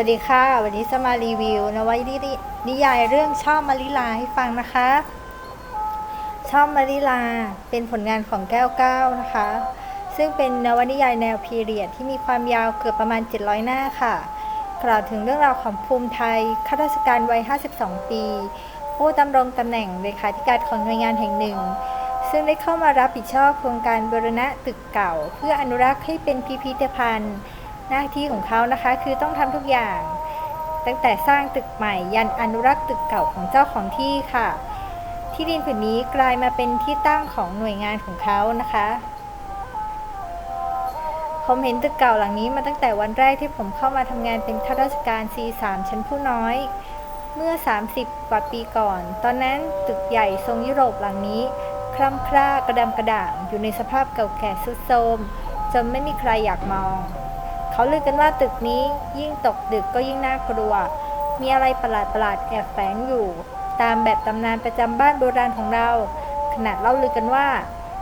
วัสดีค่ะ วันนี้จะมารีวิวนวนิยายเรื่องชอบมาริลาให้ฟังนะคะ ชอบมาริลาเป็นผลงานของแก้วเก้านะคะ ซึ่งเป็นนวนิยายแนวพีเรียดที่มีความยาวเกือบประมาณ 700 หน้าค่ะ กล่าวถึงเรื่องราวของภูมิไทยข้าราชการวัย 52 ปี ผู้ดำรงตำแหน่งเลขาธิการของหน่วยงานแห่งหนึ่ง ซึ่งได้เข้ามารับผิดชอบโครงการบรณะตึกเก่า เพื่ออนุรักษ์ให้เป็นพิพิธภัณฑ์ หน้าที่ของเขานะคะคือต้องทำทุกอย่าง ตั้งแต่สร้างตึกใหม่ยันอนุรักษ์ตึกเก่าของเจ้าของที่ค่ะ ที่ดินผืนนี้กลายมาเป็นที่ตั้งของหน่วยงานของเขานะคะผมเห็นตึกเก่าหลังนี้มาตั้งแต่วันแรกที่ผมเข้ามาทำงานเป็นข้าราชการ C3 ชั้นผู้น้อย เมื่อ 30 กว่าปีก่อน ตอนนั้นตึกใหญ่ทรงยุโรปหลังนี้คร่ำคร่ากระดำกระด่างอยู่ในสภาพเก่าแก่ทรุดโทรมจนไม่มีใครอยากมอง เขาลือกันว่าตึกนี้ยิ่งตกดึกก็ยิ่งน่ากลัว มีอะไรประหลาดประหลาดๆแอบแฝงอยู่ ตามแบบตำนานประจำบ้านโบราณของเรา ขนาดเล่าลือกันว่า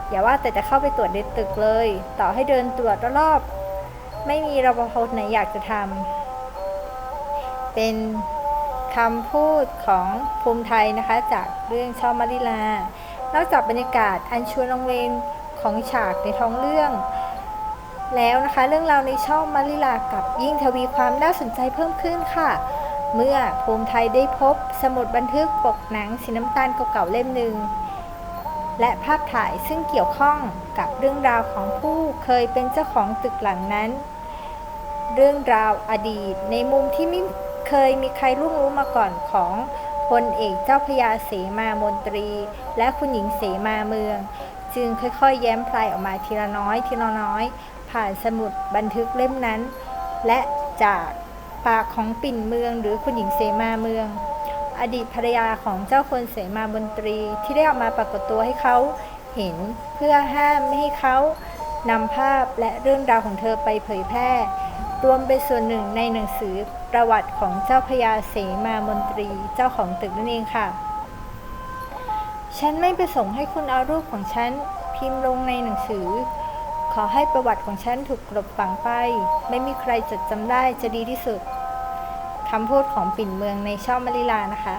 อย่าว่าแต่จะเข้าไปตรวจในตึกเลย ต่อให้เดินตรวจรอบๆไม่มีรปภไหนอยากจะทำเป็นคำพูดของภูมิไทยนะคะจากเรื่องชอบมาริลา นอกจากบรรยากาศอันชวนลงเวงของฉากในท้องเรื่อง แล้วนะคะเรื่องราวในช่องมาริลากับยิ่งทวีความน่าสนใจเพิ่มขึ้นค่ะ เมื่อภูมิไทยได้พบสมุดบันทึกปกหนังสีน้ำตาลเก่าๆเล่มหนึ่งและภาพถ่ายซึ่งเกี่ยวข้องกับเรื่องราวของผู้เคยเป็นเจ้าของตึกหลังนั้น เรื่องราวอดีตในมุมที่ไม่เคยมีใครรู้รู้มาก่อนของพลเอกเจ้าพยาเสมามนตรี และคุณหญิงเสมาเมือง จึงค่อยๆ แย้มพลายออกมาทีละน้อยทีละน้อย ผ่านสมุดบันทึกเล่มนั้น และจากปากของปิ่นเมืองหรือคุณหญิงเสมาเมือง อดีตภรรยาของเจ้าคนเสมาบนตรีที่ได้ออกมาปรากฏตัวให้เขาเห็นเพื่อห้ามไม่ให้เขานำภาพและเรื่องราวของเธอไปเผยแพร่ รวมเป็นส่วนหนึ่งในหนังสือประวัติของเจ้าพระยาเสมามนตรีเจ้าของตึกนั่นเองค่ะ ฉันไม่ประสงค์ให้คุณเอารูปของฉันพิมพ์ลงในหนังสือ อให้ประวัติของฉันถูกกลบฝังไป ไม่มีใครจดจำได้จะดีที่สุดคำพูดของปิ่นเมืองในช่องมาริลานะคะ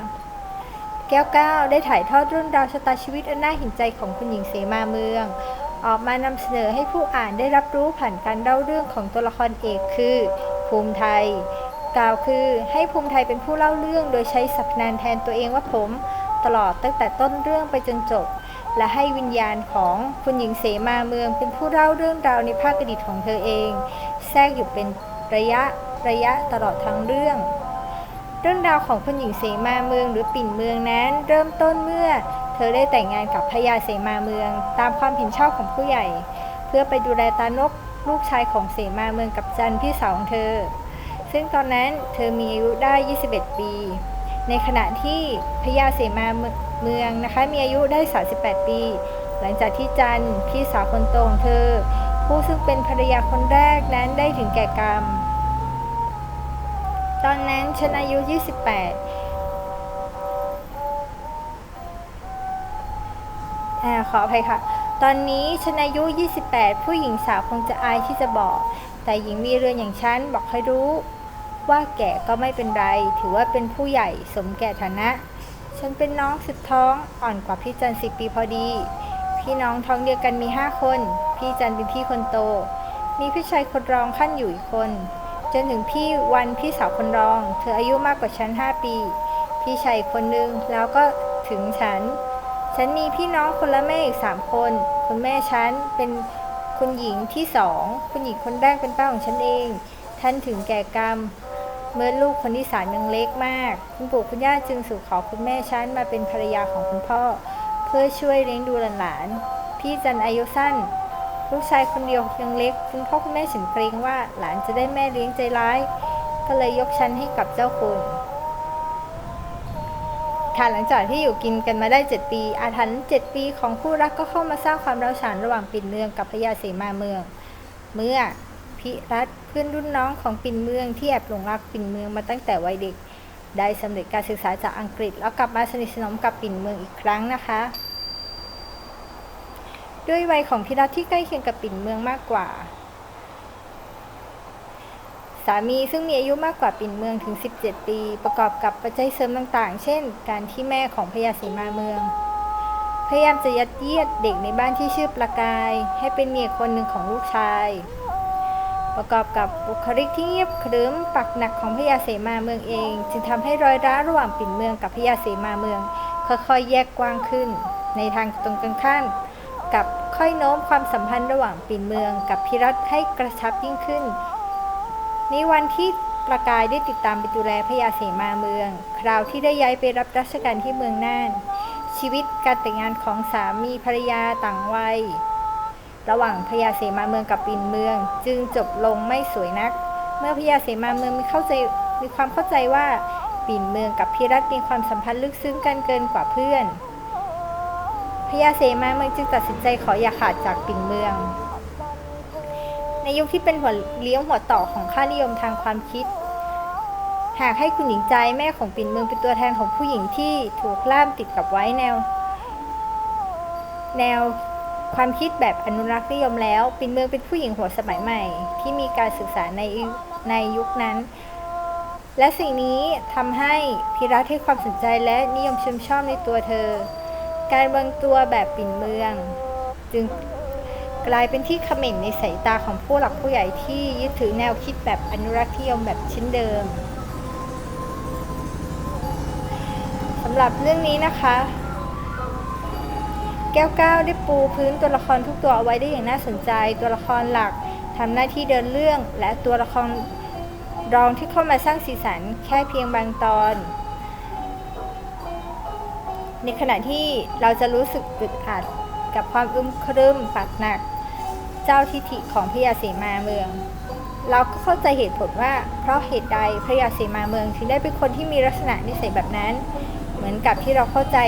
แก้วก้าวได้ถ่ายทอดรื่องราวชะตาชีวิตอันน่าเห็นใจของคุณหญิงเสมาเมือง ออกมานำเสนอให้ผู้อ่านได้รับรู้ผ่านการเล่าเรื่องของตัวละครเอกคือ ภูมิไทย กล่าวคือให้ภูมิไทยเป็นผู้เล่าเรื่องโดยใช้สรรพนามแทนตัวเองว่าผม ตลอดตั้งแต่ต้นเรื่องไปจนจบ และให้วิญญาณของคุณหญิงเสมาเมือง เป็นผู้เล่าเรื่องราวในภาคอดีตของเธอเอง แทรกอยู่เป็นระยะระยะตลอดทั้งเรื่อง เรื่องราวของคุณหญิงเสมาเมืองหรือปิ่นเมืองนั้น เริ่มต้นเมื่อ เธอได้แต่งงานกับพญาเสมาเมือง ตามความเห็นชอบของผู้ใหญ่ เพื่อไปดูแลตานกลูกชายของเสมาเมืองกับจันพี่สาวของเธอ ซึ่งตอนนั้นเธอมีอายุได้ 21 ปี ในขณะที่พญาเสมาเมือง เมืองนะคะ มีอายุได้ 38 ปี หลังจากที่จันพี่สาวคนโตของเธอ ผู้ซึ่งเป็นภรรยาคนแรกนั้นได้ถึงแก่กรรม ตอนนั้นฉันอายุ 28อขออภัยค่ะ ตอนนี้ฉันอายุ 28 ผู้หญิงสาวคงจะอายที่จะบอก แต่หญิงมีเรือนอย่างฉันบอกให้รู้ ว่าแก่ก็ไม่เป็นไร ถือว่าเป็นผู้ใหญ่สมแก่ฐานะ ฉันเป็นน้องสุดท้องอ่อนกว่าพี่จันสิบปีพอดี พี่น้องท้องเดียวกันมีห้าคน พี่จันเป็นพี่คนโต มีพี่ชายคนรองขั้นอยู่อีกคน จนถึงพี่วันพี่สาวคนรอง เธออายุมากกว่าฉันห้าปี พี่ชายอีกคนนึงแล้วก็ถึงฉัน ฉันมีพี่น้องคนละแม่อีกสามคน คุณแม่ฉันเป็นคุณหญิงที่สอง คุณหญิงคนแรกเป็นป้าของฉันเอง ท่านถึงแก่กรรม เมื่อลูกคนที่สามยังเล็กมาก คุณปู่คุณย่าจึงสู่ขอคุณแม่ฉันมาเป็นภรรยาของคุณพ่อ เพื่อช่วยเลี้ยงดูหลานๆ พี่จันอายุสั้น ลูกชายคนเดียวยังเล็ก คุณพ่อคุณแม่ฉันเกรงว่าหลานจะได้แม่เลี้ยงใจร้าย ก็เลยยกฉันให้กับเจ้าคุณค่ะหลังจากที่อยู่กินกันมาได้ 7 ปี อาถรรพ์7ปีของคู่รักก็เข้ามาสร้างความร้าวฉานระหว่างปิ่นเมืองกับพญาเสมาเมือง เมื่อ พิรัตเพื่อนรุ่นน้องของปิ่นเมืองที่แอบหลงรักปิ่นเมืองมาตั้งแต่วัยเด็ก ได้สำเร็จการศึกษาจากอังกฤษ แล้วกลับมาสนิทสนมกับปิ่นเมืองอีกครั้งนะคะ ด้วยวัยของพิรัตที่ใกล้เคียงกับปิ่นเมืองมากกว่า สามีซึ่งมีอายุมากกว่าปิ่นเมืองถึง 17 ปี ประกอบกับปัจจัยเสริมต่างๆ เช่น การที่แม่ของพญาสีมาเมืองพยายามจะยัดเยียดเด็กในบ้านที่ชื่อประกาย ให้เป็นเมียคนหนึ่งของลูกชาย ประกอบกับบุคลิกที่เงียบขรึมปักหนักของพญาเสมาเมืองเอง จึงทำให้รอยร้าวระหว่างปิ่นเมืองกับพญาเสมาเมือง ค่อยๆแยกกว้างขึ้น ในทางตรงกันข้ามกับค่อยโน้มความสัมพันธ์ระหว่างปิ่นเมืองกับพิรัตให้กระชับยิ่งขึ้น ในวันที่ประกายได้ติดตามไปดูแลพญาเสมาเมือง คราวที่ได้ย้ายไปรับราชการที่เมืองน่าน ชีวิตการแต่งงานของสามีภรรยาต่างวัย ระหว่างพญาเสมาเมืองกับปินเมือง จึงจบลงไม่สวยนัก เมื่อพญาเสมาเมืองมีเข้าใจมีความเข้าใจว่าปิ่นเมืองกับพิรัตมีความสัมพันธ์ลึกซึ้งกันเกินกว่าเพื่อนพญาเสมาเมืองจึงตัดสินใจขออย่าขาดจากปิ่นเมือง ในยุคที่เป็นหัวเลี้ยวหัวต่อของค่านิยมทางความคิด หากให้คุณหญิงใจแม่ของปิ่นเมืองเป็นตัวแทนของผู้หญิงที่ถูกล่ามติดกับไว้แนว แนว ความคิดแบบอนุรักษ์นิยมแล้วปิ่นเมืองเป็นผู้หญิงหัวสมัยใหม่ ที่มีการศึกษาในในยุคนั้น และสิ่งนี้ทำให้พิรัตให้ความสนใจและนิยมชมชอบในตัวเธอ การวางตัวแบบปิ่นเมือง จึงกลายเป็นที่เขม่นในสายตาของผู้หลักผู้ใหญ่ที่ยึดถือแนวคิดแบบอนุรักษ์นิยมแบบเช่นเดิมสำหรับเรื่องนี้นะคะ ก้วก้าวได้ปูพื้นตัวละครทุกตัวเอาไว้ได้อย่างน่าสนใจ ตัวละครหลักทำหน้าที่เดินเรื่อง และตัวละครรองที่เข้ามาสร้างสีสันแค่เพียงบางตอน ในขณะที่เราจะรู้สึกอึดอัดกับความอึมครึมปักหนัก เจ้าทิฐิของพระยาเสมาเมือง เราก็เข้าใจเหตุผลว่า เพราะเหตุใดพระยาเสมาเมืองถึงได้เป็นคนที่มีลักษณะนิสัยแบบนั้น เหมือนกับที่เราเข้าใจ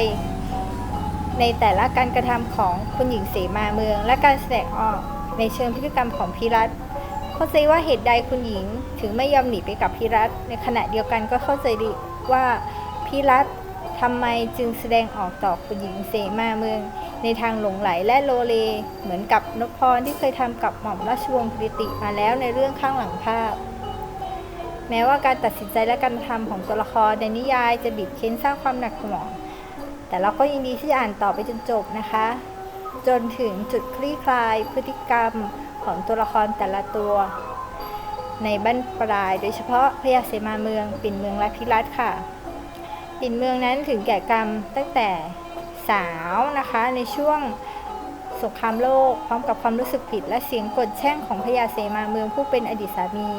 ในแต่ละการกระทำของคุณหญิงเสมาเมือง และการแสดงออกในเชิงพฤติกรรมของพิรัตเข้าใจว่าเหตุใดคุณหญิงถึงไม่ยอมหนีไปกับพิรัตในขณะเดียวกันก็เข้าใจดีว่าพิรัตทำไมจึงแสดงออกต่อคุณหญิงเสมาเมือง ในทางหลงไหลและโลเล เหมือนกับนพพรที่เคยทำกับหม่อมราชวงศ์กฤติมาแล้วในเรื่องข้างหลังภาพ แม้ว่าการตัดสินใจและการทำของตัวละครในนิยายจะบีบเค้นสร้างความหนักหน่วง แต่เราก็ยินดีที่จะอ่านต่อไปจนจบนะคะ จนถึงจุดคลี่คลายพฤติกรรมของตัวละครแต่ละตัว ในบั้นปลาย โดยเฉพาะพญาเสมาเมือง ปิ่นเมืองและพิรัตค่ะ ปิ่นเมืองนั้นถึงแก่กรรมตั้งแต่สาวนะคะในช่วงสงครามโลกพร้อมกับความรู้สึกผิด และเสียงกดแช่งของพญาเสมาเมืองผู้เป็นอดีตสามี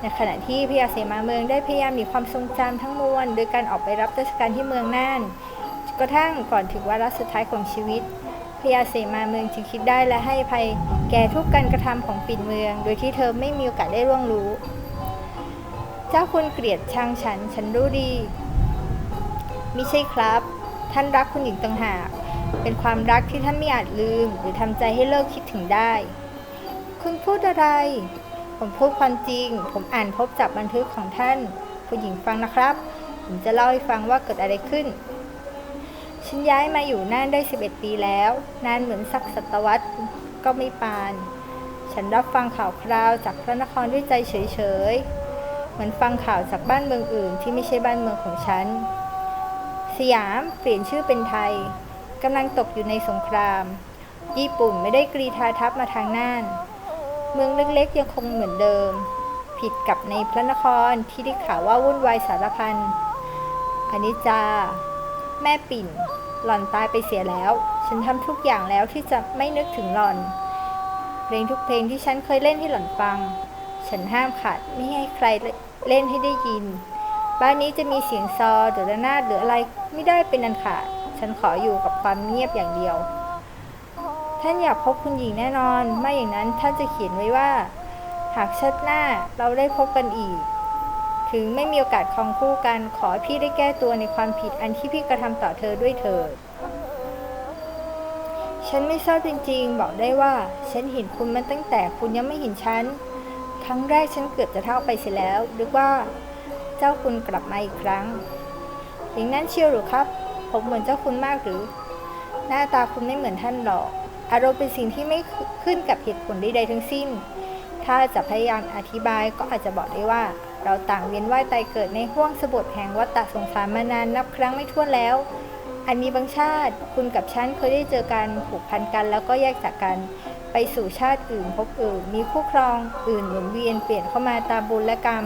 ในขณะที่พญาเสมาเมืองได้พยายามหนีความทรงจำทั้งมวลโดยการออกไปรับราชการที่เมืองน่าน กระทั่งก่อนถึงวาระสุดท้ายของชีวิตพญาเสมาเมืองจึงคิดได้และให้ภัยแก่ทุกการกระทำของปิ่นเมือง โดยที่เธอไม่มีโอกาสได้ร่วงรู้ เจ้าคุณเกลียดชังฉัน ฉันรู้ดีมิใช่ครับ ท่านรักคุณหญิงต่างหาก เป็นความรักที่ท่านไม่อาจลืม หรือทำใจให้เลิกคิดถึงได้ คุณพูดอะไร ผมพูดความจริง ผมอ่านพบจากบันทึกของท่านผู้หญิงฟังนะครับ ผมจะเล่าให้ฟังว่าเกิดอะไรขึ้น ฉันย้ายมาอยู่น่านได้ 11 ปีแล้ว นานเหมือนสักศตวรรษก็ไม่ปาน ฉันรับฟังข่าวคราวจากพระนครด้วยใจเฉยๆ เหมือนฟังข่าวจากบ้านเมืองอื่นที่ไม่ใช่บ้านเมืองของฉัน สยามเปลี่ยนชื่อเป็นไทยกำลังตกอยู่ในสงคราม ญี่ปุ่นไม่ได้กรีธาทัพมาทางน่าน เมืองเล็กๆยังคงเหมือนเดิม ผิดกับในพระนครที่ได้ข่าวว่าวุ่นวายสารพันอนิจจา แม่ปิ่น หล่อนตายไปเสียแล้ว ฉันทำทุกอย่างแล้วที่จะไม่นึกถึงหล่อน เพลงทุกเพลงที่ฉันเคยเล่นให้หล่อนฟัง ฉันห้ามขาดไม่ให้ใครเล่นให้ได้ยิน บ้านนี้จะมีเสียงซอหรือระนาดหรืออะไรไม่ได้เป็นอันขาด ฉันขออยู่กับความเงียบอย่างเดียว ท่านอยากพบคุณหญิงแน่นอน ไม่อย่างนั้นท่านจะเขียนไว้ว่า หากชาติหน้าเราได้พบกันอีก ถึงไม่มีโอกาสคองคู่กัน ขอพี่ได้แก้ตัวในความผิดอันที่พี่กระทำต่อเธอด้วยเถิดฉันไม่ทราบจริงๆ บอกได้ว่า ฉันเห็นคุณมาตั้งแต่คุณยังไม่เห็นฉัน ครั้งแรกฉันเกือบจะเท่าไปเสียแล้วนึกว่า เจ้าคุณกลับมาอีกครั้ง อย่างนั้นเชียวหรือครับ ผมเหมือนเจ้าคุณมากหรือ หน้าตาคุณไม่เหมือนท่านหรอก อารมณ์เป็นสิ่งที่ไม่ขึ้นกับเหตุผลใดๆทั้งสิ้น ถ้าจะพยายามอธิบายก็อาจจะบอกได้ว่า เราต่างเวียนว่ายตายเกิดในห้วงสะบดแห่งวัฏฏะสงสารมานานนับครั้งไม่ถ้วนแล้ว อันมีบางชาติคุณกับฉันเคยได้เจอกันผูกพันกันแล้วก็แยกจากกัน ไปสู่ชาติอื่นพบอื่น มีคู่ครองอื่นหมุนเวียนเปลี่ยนเข้ามาตามบุญและกรรม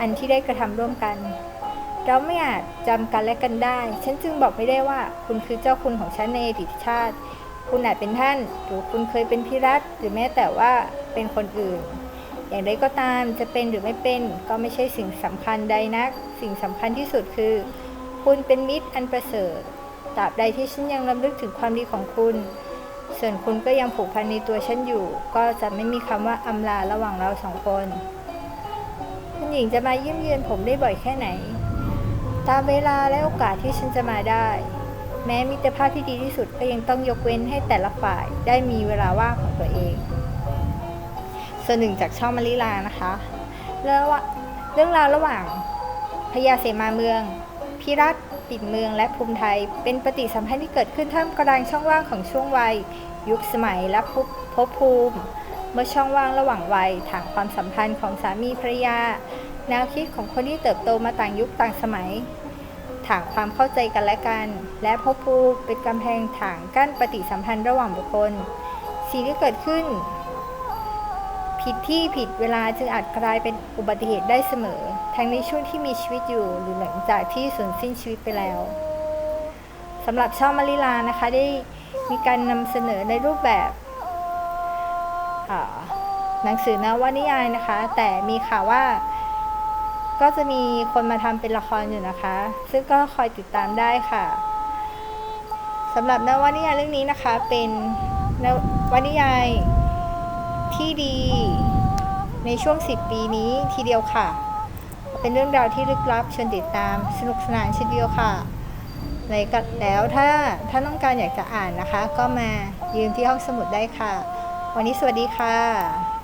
อันที่ได้กระทำร่วมกัน เราไม่อาจจำกันและกันได้ ฉันจึงบอกไม่ได้ว่า คุณคือเจ้าคุณของฉันในอดีตชาติ คุณอาจเป็นท่าน หรือคุณเคยเป็นพิรัตหรือแม้แต่ว่าเป็นคนอื่น อย่างไรก็ตามจะเป็นหรือไม่เป็นก็ไม่ใช่สิ่งสำคัญใดนัก สิ่งสำคัญที่สุดคือ คุณเป็นมิตรอันประเสริฐตราบใดที่ฉันยังรำลึกถึงความดีของคุณ ส่วนคุณก็ยังผูกพันในตัวฉันอยู่ ก็จะไม่มีคำว่าอำลาระหว่างเราสองคนคุณหญิงจะมาเยี่ยมเยือนผมได้บ่อยแค่ไหน ตามเวลาและโอกาสที่ฉันจะมาได้ แม้มิตรภาพที่ดีที่สุดก็ยังต้องยกเว้นให้แต่ละฝ่ายได้มีเวลาว่างของตัวเอง ส่วนหนึ่งจากช่องมาริลานะคะเรื่องว่าเรื่องราวระหว่างพญาเสมาเมือง พิรัตปิดเมืองและภูมิไทย เป็นปฏิสัมพันธ์ที่เกิดขึ้นท่ามกลางช่องว่างของช่วงวัย ยุคสมัยและพภพภูมิ เมื่อช่องว่างระหว่างวัยถางความสัมพันธ์ของสามีภรรยา แนวคิดของคนที่เติบโตมาต่างยุคต่างสมัยถางความเข้าใจกันและกัน และภพภูมิเป็นกำแพงถางกั้นปฏิสัมพันธ์ระหว่างบุคคลสิ่งที่เกิดขึ้น ผิดที่ผิดเวลาจึงอาจกลายเป็นอุบัติเหตุได้เสมอ ทั้งในช่วงที่มีชีวิตอยู่หรือหลังจากที่สูญสิ้นชีวิตไปแล้วสำหรับช่องมาริลานะคะได้มีการนำเสนอในรูปแบบหนังสือนวนิยายนะคะ แต่มีข่าวว่าก็จะมีคนมาทำเป็นละครอยู่นะคะ ซึ่งก็คอยติดตามได้ค่ะสำหรับนวนิยายเรื่องนี้นะคะ เป็นนวนิยาย ที่ดี ในช่วง 10 ปีนี้ทีเดียวค่ะ เป็นเรื่องราวที่ลึกลับชวนติดตามสนุกสนานเช่นเดียวค่ะในก็แล้วถ้าถ้าต้องการอยากจะอ่านนะคะ ก็มายืมที่ห้องสมุดได้ค่ะ วันนี้สวัสดีค่ะ